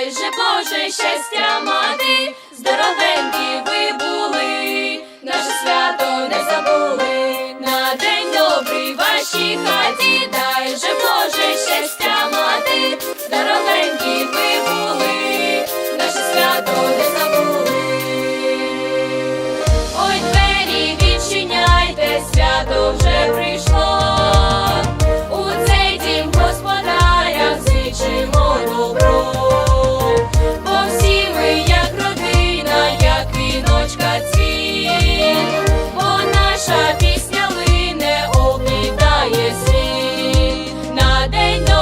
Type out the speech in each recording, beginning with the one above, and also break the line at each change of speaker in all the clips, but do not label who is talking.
дай же Боже щастя.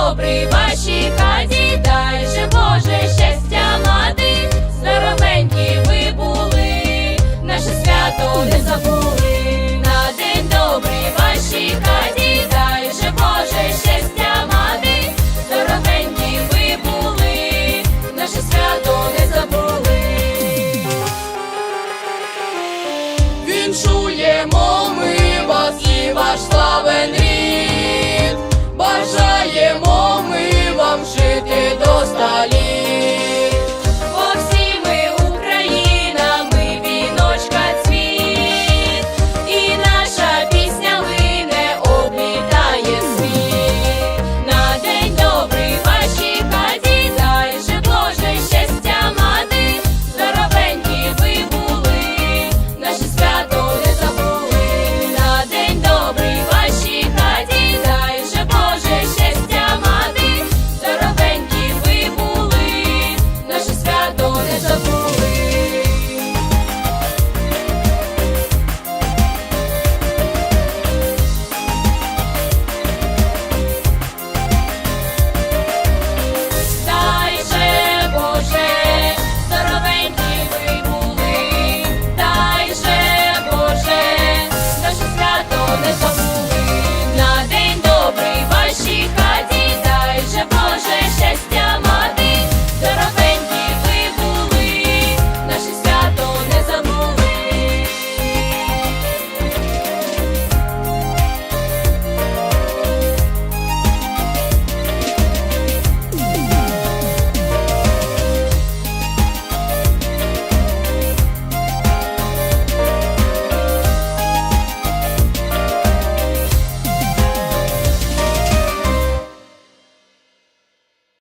добрий вашій хаті, дай же Боже щастя мати, здоровенькі ви були, наше свято не забули, на день добрий вашій хаті, дай же Боже щастя мати, здоровенькі ви були, наше свято не забули.
Віншуємо.